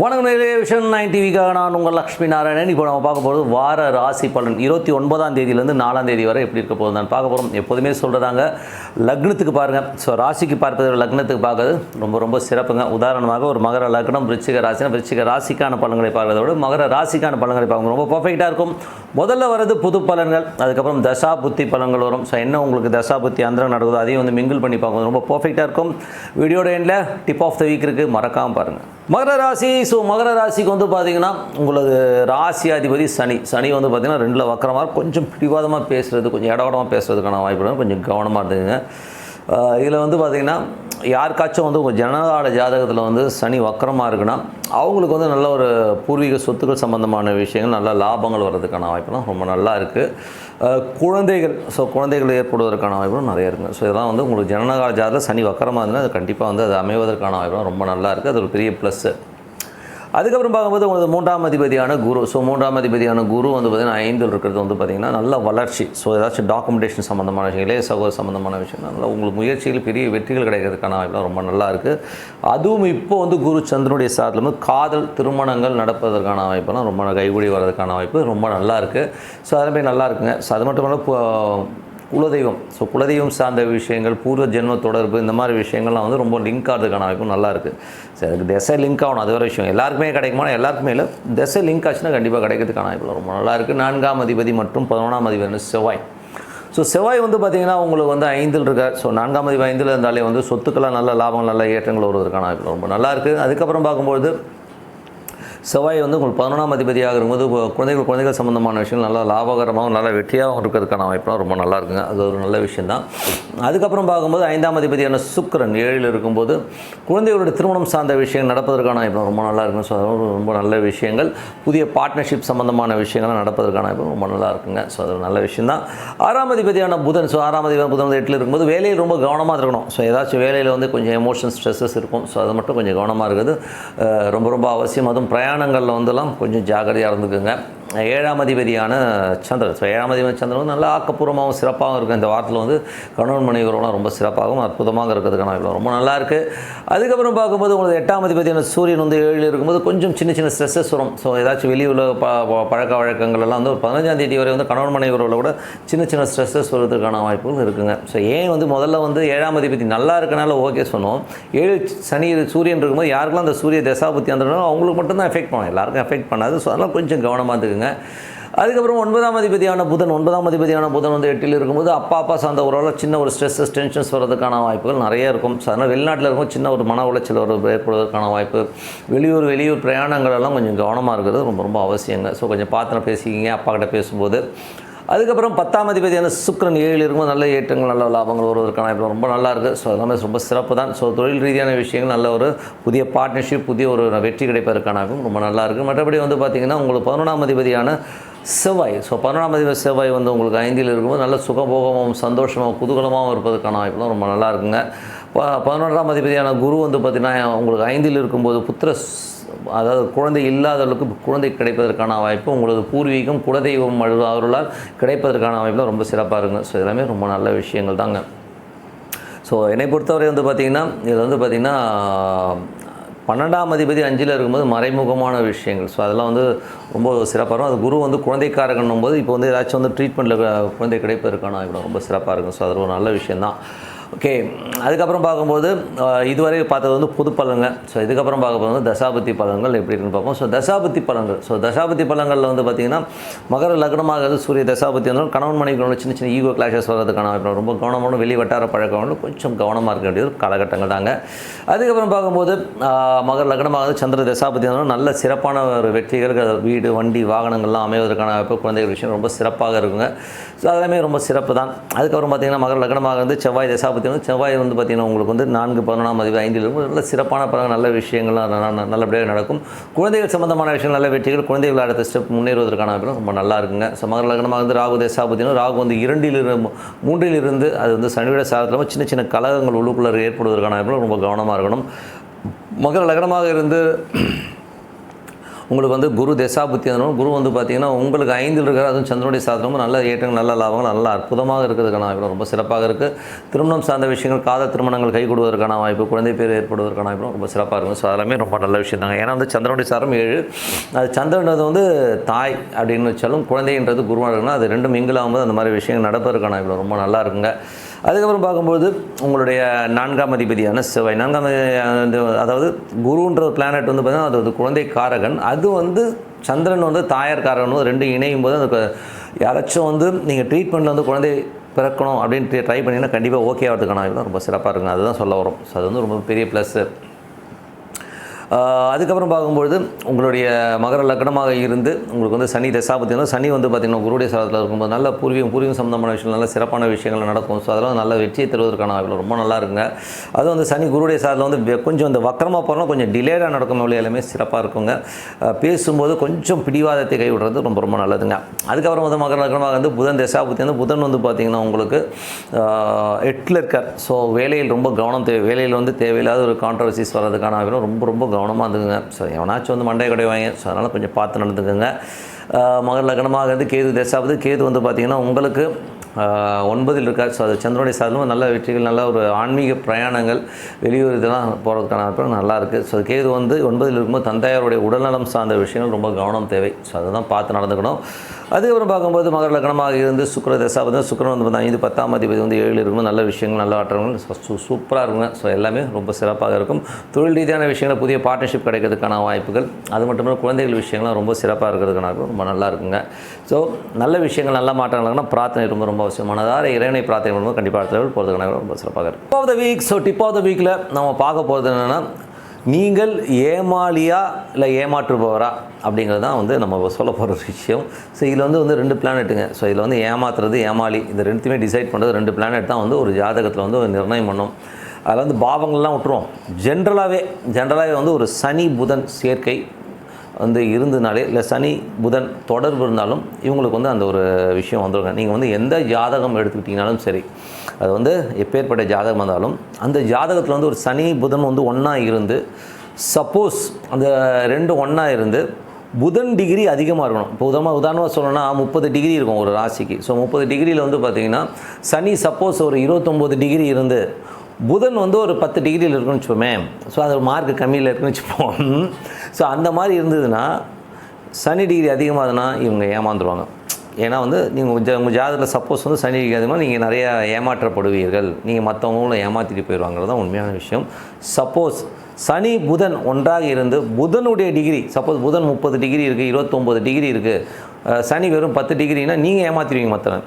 வணக்கம் vision nine டிவிக்காக நான் உங்கள் லக்ஷ்மி நாராயணன். இப்போ நம்ம பார்க்க போகிறது வார ராசி பலன். இருபத்தி ஒன்பதாம் தேதியிலேருந்து நாலாம் தேதி வரை எப்படி இருக்க போகுது நான் பார்க்க போகிறோம் எப்போதுமே சொல்கிறதாங்க லக்னத்துக்கு பாருங்கள் ஸோ ராசிக்கு பார்ப்பதை லக்னத்துக்கு பார்க்கறது ரொம்ப ரொம்ப சிறப்புங்க. உதாரணமாக ஒரு மகர லக்னம் விருச்சிக ராசினா விருச்சிக ராசிக்கான பலன்களை பார்க்கறத விட மகர ராசிக்கான பலன்களை பார்க்க ரொம்ப பர்ஃபெக்டாக இருக்கும். முதல்ல வர்றது புது பலன்கள் அதுக்கப்புறம் தசா புத்தி பலன்கள் வரும். ஸோ என்ன உங்களுக்கு தசா புத்தி அந்தரம் நடக்குதோ அதையும் வந்து மிங்கிள் பண்ணி பார்க்கணும். ரொம்ப பர்ஃபெக்டாக இருக்கும். வீடியோட எண்டில் டிப் ஆஃப் த வீக் இருக்குது மறக்காமல் பாருங்கள் மகர ராசி ஸோ மகர ராசிக்கு வந்து பார்த்தீங்கன்னா உங்களது ராசி அதிபதி சனி. சனி வந்து பார்த்தீங்கன்னா ரெண்டில் வக்கரமாக கொஞ்சம் பிடிவாதமாக பேசுகிறது கொஞ்சம் இடவடமாக பேசுறதுக்கான வாய்ப்பு கொஞ்சம் கவனமாக இருந்துங்க இதில் வந்து பார்த்தீங்கன்னா யாருக்காச்சும் வந்து உங்கள் ஜனநாட ஜாதகத்தில் வந்து சனி வக்கரமாக இருக்குன்னா அவங்களுக்கு வந்து நல்ல ஒரு பூர்வீக சொத்துக்கள் சம்மந்தமான விஷயங்கள் நல்ல லாபங்கள் வர்றதுக்கான வாய்ப்புலாம் ரொம்ப நல்லா இருக்குது குழந்தைகள் ஸோ குழந்தைகள் ஏற்படுவதற்கான வாய்ப்புகளும் நிறைய இருக்குது ஸோ இதெல்லாம் வந்து உங்களுக்கு ஜனநாட ஜாதகத்தில் சனி வக்கரமாக இருந்ததுன்னா அது கண்டிப்பாக வந்து அது அமைவதற்கான வாய்ப்புலாம் ரொம்ப நல்லா இருக்குது அது ஒரு பெரிய ப்ளஸ்ஸு அதுக்கப்புறம் பார்க்கும்போது உங்களுக்கு மூன்றாம் அதிபதியான குரு. ஸோ மூன்றாம் அதிபதியான குரு வந்து பார்த்திங்கன்னா ஐந்தில் இருக்கிறது வந்து பார்த்திங்கன்னா நல்ல வளர்ச்சி. ஸோ ஏதாச்சும் டாக்குமெண்டேஷன் சம்மந்தமான விஷயம் இளைய சகோதர சம்மந்தமான விஷயம் நல்லா உங்களுக்கு முயற்சிகள் பெரிய வெற்றிகள் கிடைக்கிறதுக்கான வாய்ப்புலாம் ரொம்ப நல்லா இருக்குது அதுவும் இப்போ வந்து குரு சந்திரனுடைய சாரத்தில் வந்து காதல் திருமணங்கள் நடப்பதற்கான வாய்ப்பெல்லாம் ரொம்ப கைகூடி வர்றதுக்கான வாய்ப்பு ரொம்ப நல்லா இருக்குது ஸோ அதுமாதிரி நல்லா இருக்குங்க. ஸோ அது மட்டும் இல்லாமல் குலதெய்வம். ஸோ குலதெய்வம் சார்ந்த விஷயங்கள் பூர்வ ஜென்ம தொடர்பு இந்த மாதிரி விஷயங்கள்லாம் வந்து ரொம்ப லிங்க் ஆகிறதுக்கான வாய்ப்பும் நல்லா இருக்குது சரி அதுக்கு திசை லிங்க் ஆகணும் அது வேறு விஷயம். எல்லாருக்குமே கிடைக்குமா? எல்லாருக்குமே இல்லை. திசை லிங்க் ஆச்சுன்னா கண்டிப்பாக கிடைக்கிறதுக்கான வாய்ப்பு ரொம்ப நல்லா இருக்குது நான்காம் அதிபதி மற்றும் பதினொன்றாம் அதிபதி செவ்வாய். ஸோ செவ்வாய் வந்து பார்த்திங்கன்னா உங்களுக்கு வந்து ஐந்தில் இருக்கார். ஸோ நான்காம் அதிபதி ஐந்தில் இருந்தாலே வந்து சொத்துக்கெல்லாம் நல்ல லாபம் நல்ல ஏற்றங்கள் வருவதற்கான வாய்ப்பு ரொம்ப நல்லா இருக்குது அதுக்கப்புறம் பார்க்கும்போது செவ்வாய் வந்து உங்களுக்கு பதினொன்றாம் அதிபதியாக இருக்கும்போது குழந்தைகள் குழந்தைகள் சம்மந்தமான விஷயங்கள் நல்லா லாபகரமாகவும் நல்லா வெற்றியாகவும் இருக்கிறதுக்கான வாய்ப்புலாம் ரொம்ப நல்லா இருக்குங்க. அது ஒரு நல்ல விஷயந்தான். அதுக்கப்புறம் பார்க்கும்போது ஐந்தாம் அதிபதியான சுக்கரன் ஏழில் இருக்கும்போது குழந்தைகளுடைய திருமணம் சார்ந்த விஷயங்கள் நடப்பதற்கான வாய்ப்பு ரொம்ப நல்லா இருக்கும் ஸோ அது ரொம்ப நல்ல விஷயங்கள். புதிய பார்ட்னர்ஷிப் சம்மந்தமான விஷயங்கள் நடப்பதற்கான வாய்ப்பு ரொம்ப நல்லா இருக்குங்க. ஸோ அது ஒரு நல்ல விஷயந்தான். ஆறாம் அதிபதியான புதன் ஸோ ஆறாம் அதிபதி புதன் எட்டில் இருக்கும்போது வேலையில் ரொம்ப கவனமாக இருக்கணும். ஸோ ஏதாச்சும் வேலையில் வந்து கொஞ்சம் எமோஷன் ஸ்ட்ரெஸ்ஸஸ் இருக்கும். ஸோ அது மட்டும் கொஞ்சம் கவனமாக இருக்குது. ரொம்ப ரொம்ப அவசியம். அதுவும் பிரயாணம் பிரயாணங்களில் வந்துலாம் கொஞ்சம் ஜாக்கிரதையாக இருந்துக்குங்க. ஏழாம் அதிபதியான சந்திரன். ஸோ ஏழாம் அதிபதி சந்திரன் வந்து நல்லா ஆக்கப்பூர்வமாகவும் சிறப்பாகவும் இருக்கும். இந்த வாரத்தில் வந்து கணவன் மனைவி ரொம்ப சிறப்பாகவும் அற்புதமாக இருக்கிறதுக்கான வாய்ப்பு ரொம்ப நல்லா இருக்குது அதுக்கப்புறம் பார்க்கும்போது உங்களுக்கு எட்டாம் அதிபதியான சூரியன் வந்து ஏழில் இருக்கும்போது கொஞ்சம் சின்ன சின்ன ஸ்ட்ரெஸ்ஸஸ் வரும். ஸோ ஏதாச்சும் வெளியுள்ள ப ப- பழக்க வழக்கங்கள் எல்லாம் வந்து ஒரு பதினஞ்சாம் தேதி வரை வந்து கணவன் மனைவி கூட சின்ன சின்ன ஸ்ட்ரெஸ்ஸஸ் வருவதற்கான வாய்ப்புகள் இருக்குங்க. ஸோ ஏன் வந்து முதல்ல வந்து ஏழாம் அதிபதி நல்லா இருக்கனால ஓகே சொன்னோம். ஏழு சனி சூரியன் இருக்கும்போது யாருக்கெல்லாம் அந்த சூரிய தசாபுத்தி அந்த அவங்களுக்கு மட்டும்தான் எஃபெக்ட் பண்ணும். எல்லாருக்கும் எஃபெக்ட் பண்ணாது. ஸோ அதெல்லாம் கொஞ்சம் கவனமாக இருங்க அதுக்கப்புறம் ஒன்பதாம் அதிபதியான புதன் ஒன்பதாம் அதிபதியான புதன் வந்து எட்டில் இருக்கும்போது அப்பா அப்பா சார்ந்த உறவில் சின்ன ஒரு ஸ்ட்ரெஸ்ஸஸ் டென்ஷன்ஸ் வர்றதுக்கான வாய்ப்புகள் நிறைய இருக்கும். அதனால் வெளிநாட்டில் இருக்கும் சின்ன ஒரு மன உளைச்சல் வர ஏற்படுவதற்கான வாய்ப்பு. வெளியூர் வெளியூர் பிரயாணங்கள் எல்லாம் கொஞ்சம் கவனமாக இருக்கிறது ரொம்ப ரொம்ப அவசியங்க. ஸோ கொஞ்சம் பார்த்து பேசிக்கிங்க அப்பா கிட்ட பேசும்போது. அதுக்கப்புறம் பத்தாம் அதிபதியான சுக்கிரன் ஏழில் இருக்கும்போது நல்ல ஏற்றங்கள் நல்ல லாபங்கள் வருவதற்கான வாய்ப்பு ரொம்ப நல்லா இருக்குது ஸோ எல்லாமே ரொம்ப சிறப்பு தான். ஸோ தொழில் ரீதியான விஷயங்கள் நல்ல ஒரு புதிய பார்ட்னர்ஷிப் புதிய ஒரு வெற்றி கிடைப்பதற்கான ரொம்ப நல்லா இருக்குது மற்றபடி வந்து பார்த்திங்கன்னா உங்களுக்கு பதினொன்றாம் அதிபதியான செவ்வாய். ஸோ பதினொன்றாம் அதிபதி செவ்வாய் வந்து உங்களுக்கு ஐந்தில் இருக்கும்போது நல்ல சுகபோகமாகவும் சந்தோஷமாகவும் குதூகலமாகவும் இருப்பதற்கான வாய்ப்புலாம் ரொம்ப நல்லா இருக்குங்க. ப பதினொன்றாம் அதிபதியான குரு வந்து பார்த்திங்கன்னா உங்களுக்கு ஐந்தில் இருக்கும்போது புத்திர அதாவது குழந்தை இல்லாதவர்களுக்கு குழந்தை கிடைப்பதற்கான வாய்ப்பு உங்களது பூர்வீகம் குலதெய்வம் அவர்களால் கிடைப்பதற்கான வாய்ப்புலாம் ரொம்ப சிறப்பாக இருக்குங்க. ஸோ எல்லாமே ரொம்ப நல்ல விஷயங்கள் தாங்க. ஸோ என்னை பொறுத்தவரை வந்து பார்த்திங்கன்னா இதில் வந்து பார்த்திங்கன்னா பன்னெண்டாம் அதிபதி அஞ்சில் இருக்கும்போது மறைமுகமான விஷயங்கள். ஸோ அதெல்லாம் வந்து ரொம்ப சிறப்பாக இருக்கும். அது குரு வந்து குழந்தைக்காரங்கன்னும் போது இப்போ வந்து ஏதாச்சும் வந்து ட்ரீட்மெண்ட்டில் குழந்தை கிடைப்பதற்கான வாய்ப்பு ரொம்ப சிறப்பாக இருக்கும். ஸோ அது ஒரு நல்ல விஷயந்தான் ஓகே அதுக்கப்புறம் பார்க்கும்போது இதுவரை பார்த்தது வந்து புது பழங்கள். ஸோ இதுக்கப்புறம் பார்க்க போகிறது வந்து தசாபதி பழங்கள் எப்படி இருக்குன்னு பார்ப்போம். ஸோ தசாபதி பழங்கள். ஸோ தசாபதி பழங்களில் வந்து பார்த்திங்கன்னா மகர லக்னமாக சூரிய தசாபதி இருந்தாலும் கணவன் மனைவி சின்ன சின்ன ஈகோ கிளாஷஸ் வர்றதுக்கான ரொம்ப கவனமான வெளி வட்டார பழக்கம் கொஞ்சம் கவனமாக இருக்க வேண்டியது காலகட்டங்கள் தாங்க. அதுக்கப்புறம் பார்க்கும்போது மகர லக்னமாக சந்திர தசாபதி வந்து நல்ல சிறப்பான ஒரு வெற்றிகள் வீடு வண்டி வாகனங்கள்லாம் அமைவதற்கான வாய்ப்பு குழந்தைகள் விஷயம் ரொம்ப சிறப்பாக இருக்குங்க. ஸோ அதெல்லாமே ரொம்ப சிறப்பு தான் அதுக்கப்புறம் பார்த்திங்கன்னா மகர லக்னமாக வந்து செவ்வாய் தசாபதி பார்த்தீங்கன்னா செவ்வாய் வந்து பார்த்திங்கன்னா உங்களுக்கு வந்து நான்கு பதினொன்றாம் அதிபதி ஐந்தில் இருக்கும் நல்ல சிறப்பான பலன் நல்ல விஷயங்கள்லாம் ந- நல்லபடியாக நடக்கும். குழந்தைகள் சம்பந்தமான விஷயங்கள் நல்ல வெற்றிகள் குழந்தைகள் அடுத்த ஸ்டெப் முன்னேறுவதற்கான ரொம்ப நல்லா இருக்குங்க. சமகர லக்னமாக வந்து ராகு தேசா பார்த்தீங்கன்னா ராகு வந்து இரண்டில் இருந்து மூன்றில் இருந்து அது வந்து சனியோட சாரத்தில் சின்ன சின்ன கலகங்கள் உள்ளுக்குள்ளே ஏற்படுவதற்கான ரொம்ப கவனமாக இருக்கணும். மகர லக்னமாக இருந்து உங்களுக்கு வந்து குரு தசாபுத்தி இருந்தாலும் குரு வந்து பார்த்தீங்கன்னா உங்களுக்கு ஐந்தில் இருக்கிற அதுவும் சந்திரனுடைய சாதனமும் நல்ல ஏற்றங்கள் நல்ல லாபங்கள் நல்ல அற்புதமாக இருக்கிறதுக்கான வாய்ப்பு ரொம்ப சிறப்பாக இருக்குது திருமணம் சார்ந்த விஷயங்கள் காத திருமணங்கள் கை கொடுவதற்கான வாய்ப்பு குழந்தை பேர் ஏற்படுவதற்கான வாய்ப்பு ரொம்ப சிறப்பாக இருக்கும். ஸோ அதெல்லாமே ரொம்ப நல்ல விஷயம் தாங்க. ஏன்னா வந்து சந்திரனுடைய சாரம் ஏழு. அது சந்திரன்றது வந்து தாய் அப்படின்னு வச்சாலும் குழந்தைன்றது குருவாக இருக்குன்னா அது ரெண்டும் மிங்கில் ஆகும்போது அந்த மாதிரி விஷயங்கள் நடப்பதற்கான வாய்ப்பு ரொம்ப நல்லா இருக்குங்க. அதுக்கப்புறம் பார்க்கும்போது உங்களுடைய நான்காம் அதிபதியான செவ்வாய். நான்காம் அதாவது குருன்ற பிளானட் வந்து பார்த்தீங்கன்னா அது வந்து குழந்தை காரகன் அது வந்து சந்திரன் வந்து தாயார் காரகன் வந்து ரெண்டு இணையும் போது அந்த யாராச்சும் வந்து நீங்கள் ட்ரீட்மெண்ட்டில் வந்து குழந்தை பிறக்கணும் அப்படின்ட்டு ட்ரை பண்ணிங்கன்னா கண்டிப்பாக ஓகே ஆகிறதுக்கான ரொம்ப சிறப்பாக இருக்குங்க. அதுதான் சொல்ல வரும் ஸோ அது வந்து ரொம்ப பெரிய ப்ளஸ்ஸு அதுக்கப்புறம் பார்க்கும்பொழுது உங்களுடைய மகர லக்னமாக இருந்து உங்களுக்கு வந்து சனி தசாபத்தி வந்து சனி வந்து பார்த்திங்கன்னா குருடைய சாதத்தில் இருக்கும்போது நல்ல பூர்வீகம் பூர்வீகம் சம்மந்தமான விஷயங்கள் நல்ல சிறப்பான விஷயங்கள் நடக்கும். ஸோ அதெல்லாம் நல்ல வெற்றியை தருவதற்கான வாய்ப்பு ரொம்ப நல்லா இருக்குங்க. அது வந்து சனி குருடைய சாதத்தில் வந்து கொஞ்சம் இந்த வக்கரமாக போகிறோம் கொஞ்சம் டிலேடாக நடக்கும் வழி எல்லாமே சிறப்பாக இருக்குங்க பேசும்போது கொஞ்சம் பிடிவாதத்தை கைவிடுறது ரொம்ப ரொம்ப நல்லதுங்க. அதுக்கப்புறம் வந்து மகர லக்னமாக வந்து புதன் தசாபத்தி வந்து புதன் வந்து பார்த்திங்கன்னா உங்களுக்கு எட்டில் இருக்கார். ஸோ வேலையில் ரொம்ப கவனம் தேவை வேலையில் வந்து தேவையில்லாத ஒரு கான்ட்ரவர்சிஸ் வர்றதுக்கான வாய்ப்பு ரொம்ப ரொம்ப கவனமாக இருந்துக்குங்க. ஸோ எவனாச்சும் வந்து மண்டை கடைவாங்க ஸோ அதனால் கொஞ்சம் பார்த்து நடந்துக்குங்க. ஆஹ் மகர லக்னமாக இருந்து கேது தசாவது கேது வந்து பார்த்திங்கன்னா உங்களுக்கு ஒன்பதில் இருக்கார். ஸோ அது சந்திரனுடைய சாதனம் நல்ல வெற்றிகள் நல்ல ஒரு ஆன்மீக பிரயாணங்கள் வெளியூர் இதெல்லாம் போகிறதுக்கான வாய்ப்பு ஸோ கேது வந்து ஒன்பதில் இருக்கும்போது தந்தையாருடைய உடல்நலம் சார்ந்த விஷயங்கள் ரொம்ப கவனம் தேவை. ஸோ அதை தான் பார்த்து நடந்துக்கணும். அதுக்கப்புறம் பார்க்கும்போது மகர லக்னமாக இருந்து சுக்கர தசா வந்து சுக்கரன் வந்து பார்த்தா ஐந்து பத்தாம் அதிபதி வந்து ஏழு இருக்கும். நல்ல விஷயங்கள் நல்ல ஆற்றங்கள் சூ- சூப்பராக இருக்குங்க. ஸோ எல்லாமே ரொம்ப சிறப்பாக இருக்கும். தொழில் ரீதியான விஷயங்கள் புதிய பார்ட்னர்ஷிப் கிடைக்கிறதுக்கான வாய்ப்புகள். அது மட்டும் இல்லாமல் குழந்தைகள் விஷயங்கள்லாம் ரொம்ப சிறப்பாக இருக்கிறதுக்கான ரொம்ப நல்லா இருக்குங்க. ஸோ நல்ல விஷயங்கள் நல்ல மாற்றங்கள்னா பிரார்த்தனை ரொம்ப ரொம்ப அவசியம். மனதார இறைவனை பிரார்த்தனை பண்ணும்போது கண்டிப்பாக அடுத்த level போகிறதுக்கான ரொம்ப சிறப்பாக இருக்கும். Tip of the week so tip of the வீக்கில் நம்ம பார்க்க போகிறது என்னென்னா நீங்கள் ஏமாளியா இல்லை ஏமாற்றுபவரா அப்படிங்கிறது தான் வந்து நம்ம சொல்ல போகிற விஷயம். ஸோ இதில் வந்து வந்து ரெண்டு பிளானெட்டுங்க ஸோ இதில் வந்து ஏமாத்துறது ஏமாளி இந்த ரெண்டுத்தையுமே டிசைட் பண்ணுறது ரெண்டு பிளானெட் தான் வந்து ஒரு ஜாதகத்தில் வந்து ஒரு நிர்ணயம் பண்ணும். அதில் வந்து பாவங்கள்லாம் விட்டுருவோம். ஜென்ரலாகவே ஜென்ரலாகவே வந்து ஒரு சனி புதன் சேர்க்கை வந்து இருந்ததுனாலே இல்லை சனி புதன் தொடர்பு இருந்தாலும் இவங்களுக்கு வந்து அந்த ஒரு விஷயம் வந்துருங்க. நீங்கள் வந்து எந்த ஜாதகம் எடுத்துக்கிட்டிங்கனாலும் சரி அது வந்து எப்பேற்பட்ட ஜாதகம் இருந்தாலும் அந்த ஜாதகத்தில் வந்து ஒரு சனி புதன் வந்து ஒன்றா இருந்து சப்போஸ் அந்த ரெண்டு ஒன்றா இருந்து புதன் டிகிரி அதிகமாக இருக்கணும். இப்போ உதாரணமாக உதாரணமாக சொல்லணும்னா முப்பது டிகிரி இருக்கும் ஒரு ராசிக்கு. ஸோ முப்பது டிகிரியில் வந்து பார்த்திங்கன்னா சனி சப்போஸ் ஒரு இருபத்தொம்போது டிகிரி இருந்து புதன் வந்து ஒரு பத்து டிகிரியில் இருக்குன்னு வச்சுப்போமே ஸோ அது மார்க் கம்மியில் இருக்குன்னு வச்சுப்போம். ஸோ அந்த மாதிரி இருந்ததுன்னா சனி டிகிரி அதிகமாகுதுன்னா இவங்க ஏமாந்துருவாங்க. ஏன்னா வந்து நீங்கள் உங்கள் உங்கள் ஜாதகத்தில் சப்போஸ் வந்து சனி டிகிரி அதிகமாக நீங்கள் நிறையா ஏமாற்றப்படுவீர்கள். நீங்கள் மற்றவங்களும் ஏமாற்றிட்டு போயிடுவாங்கிறது தான் உண்மையான விஷயம். சப்போஸ் சனி புதன் ஒன்றாக இருந்து புதனுடைய டிகிரி சப்போஸ் புதன் முப்பது டிகிரி இருக்குது இருபத்தொம்போது டிகிரி இருக்குது சனி வெறும் பத்து டிகிரின்னா நீங்கள் ஏமாற்றிடுவீங்க மற்றவன்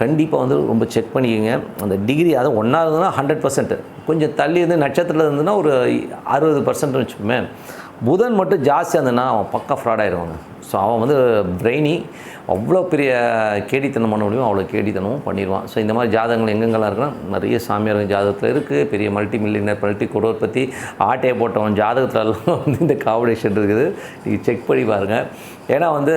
கண்டிப்பாக வந்து ரொம்ப செக் பண்ணிக்கோங்க. அந்த டிகிரி அது ஒன்றா இருந்ததுன்னா ஹண்ட்ரட் பர்சன்ட் கொஞ்சம் தள்ளி இருந்து நட்சத்திரத்தில் இருந்ததுன்னா ஒரு அறுபது பர்சன்ட்னு வச்சுக்கோமே. புதன் மட்டும் ஜாஸ்தியாக இருந்ததுன்னா அவன் பக்கம் ஃப்ராட் ஆயிடுவாங்க. ஸோ அவன் வந்து பிரெயினி அவ்வளோ பெரிய கேடித்தனம் பண்ண முடியும் அவ்வளோ கேடித்தனமும் பண்ணிடுவான். ஸோ இந்த மாதிரி ஜாதகங்கள் எங்கெங்கெல்லாம் இருக்குன்னா நிறைய சாமியார் ஜாதகத்தில் இருக்குது பெரிய மல்டி மில்லியனர் மல்டி குரோர் பற்றி ஆட்டையை போட்டவன் ஜாதகத்துலலாம் வந்து இந்த காம்படிஷன் இருக்குது. நீங்கள் செக் பண்ணி பாருங்கள் ஏன்னா வந்து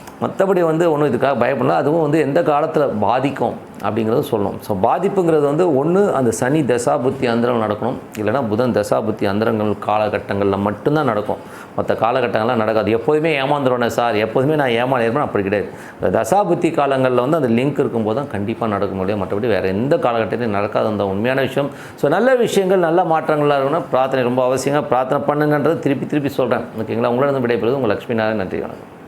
மற்றபடி வந்து ஒன்றும் இதுக்காக பயப்படலாம் அதுவும் வந்து எந்த காலத்தில் பாதிக்கும் அப்படிங்கிறத சொல்லணும். ஸோ பாதிப்புங்கிறது வந்து ஒன்று அந்த சனி தசாபுத்தி அந்தரம் நடக்கணும். இல்லைனா புதன் தசாபுத்தி அந்தரங்கள் காலகட்டங்களில் மட்டும்தான் நடக்கும். மற்ற காலகட்டங்கள்லாம் நடக்காது. எப்போதுமே ஏமாந்துருவேனே சார். எப்போதுமே நான் ஏமாறிடுவேன் அப்படி கிடையாது. இந்த தசாபுத்தி காலங்களில் வந்து அந்த லிங்க் இருக்கும்போது தான் கண்டிப்பாக நடக்க முடியும். மற்றபடி வேறு எந்த காலகட்டத்திலையும் நடக்காது. அந்த உண்மையான விஷயம். ஸோ நல்ல விஷயங்கள் நல்ல மாற்றங்களாக இருக்கணும். பிரார்த்தனை ரொம்ப அவசியமாக பிரார்த்தனை பண்ணுங்கன்றது திருப்பி திருப்பி சொல்கிறேன் ஓகேங்களா? உங்களிடம் விடைபெறுவது உங்கள் லட்சுமி நாராயண் நன்றி வணக்கம்.